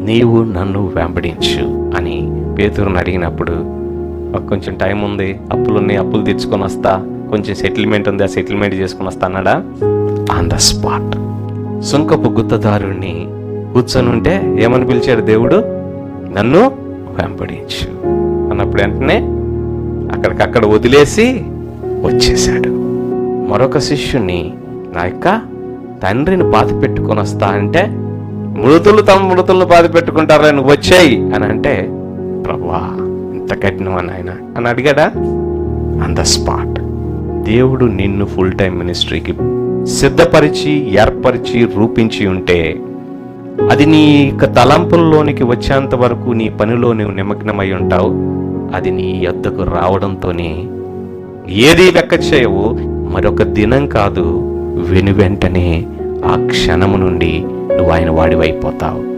నీవు నన్ను వెంబడించు అని పేతురుని అడిగినప్పుడు కొంచెం టైం ఉంది అప్పులున్నాయి అప్పులు తెచ్చుకొని వస్తా కొంచెం సెటిల్మెంట్ ఉంది ఆ సెటిల్మెంట్ చేసుకొని వస్తా అన్నాడా? ఆన్ ద స్పాట్ సుంకపు గుత్తదారుణ్ణి కూర్చొని ఉంటే ఏమని పిలిచాడు దేవుడు? నన్ను వెంబడించు అన్నప్పుడు వెంటనే అక్కడికక్కడ వదిలేసి వచ్చేశాడు. మరొక శిష్యుని నా యొక్క తండ్రిని బాధ పెట్టుకొని వస్తా అంటే మృతులు తమ మృతులను బాధ పెట్టుకుంటారా నువ్వు వచ్చాయి అని అంటే ప్రభా ఇంత కఠినమా ఆయన అని అడిగాడా? ఆన్ ద స్పాట్ దేవుడు నిన్ను ఫుల్ టైం మినిస్ట్రీకి సిద్ధపరిచి ఏర్పరిచి రూపించి ఉంటే అది నీ యొక్క తలంపుల్లోనికి వచ్చేంత వరకు నీ పనిలో నువ్వు నిమగ్నమై ఉంటావు. అది నీ యొద్దకు రావడంతోనే ఏది లెక్క చేయవు. మరొక దినం కాదు వెను వెంటనే ఆ క్షణము నుండి నువ్వు ఆయన వాడివైపోతావు.